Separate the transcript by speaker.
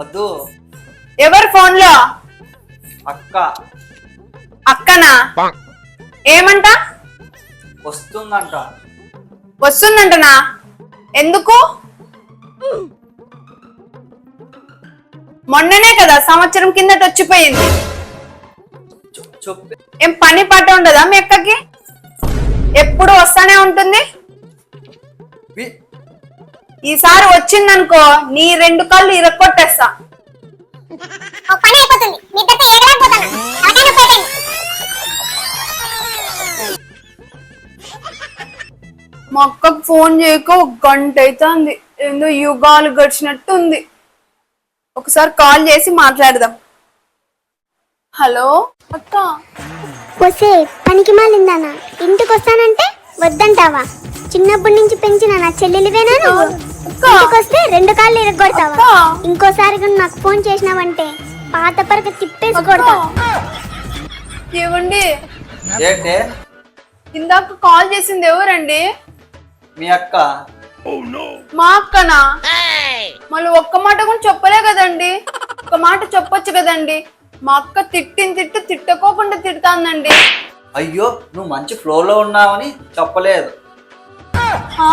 Speaker 1: వద్దు.
Speaker 2: ఎవరు ఫోన్లో
Speaker 1: అక్క.
Speaker 2: అక్కనా? ఏమంట?
Speaker 1: వస్తుందంట.
Speaker 2: వస్తుందంటనా? ఎందుకు? మొన్ననే కదా సంవత్సరం కిందట వచ్చిపోయింది. ఏం పని పాట ఉండదా మీ అక్కకి? ఎప్పుడు వస్తానే ఉంటుంది?
Speaker 1: వి-
Speaker 2: ఈసారి వచ్చిందనుకో నీ రెండు కాళ్ళు ఇరక్కొట్టేస్తా.
Speaker 3: పని అయిపోతుంది. నిద్రతో అయిపోయింది
Speaker 2: మా అక్కకు ఫోన్ చేయక ఒక గంట అవుతుంది ఏందో యుగాలు గడిచినట్టు ఉంది ఒకసారి కాల్ చేసి మాట్లాడదాం. హలో? అక్క.
Speaker 3: వసే పనికి మాలిందానా? ఇంటికి వస్తానంటే వద్దంటావా? చిన్నప్పటి నుంచి పెంచిన నా చెల్లెలివేనా నువ్వు?
Speaker 2: అక్క.
Speaker 3: ఇంటికి వస్తే రెండు కాళ్ళు ఇరగొడతావా. ఇంకోసారి కానీ నాకు ఫోన్ చేసినావంటే పాత పరక తిప్పేసి
Speaker 2: అక్క.
Speaker 3: కొడతా.
Speaker 2: ఏవండి?
Speaker 1: ఏంటే?
Speaker 2: ఇందాక కాల్ చేసింది ఎవరండి?
Speaker 1: మీ అక్క.
Speaker 2: మా అక్కనా? మళ్ళీ ఒక్క మాట కూడా చెప్పలే కదండి. ఒక మాట చెప్పొచ్చు కదండి. మా అక్క తిట్టిన తిట్టు తిట్టుకోకుండా తిడుతాందండి.
Speaker 1: అయ్యో నువ్వు మంచి ఫ్లోలో ఉన్నావని చెప్పలేదు.
Speaker 2: ఆ?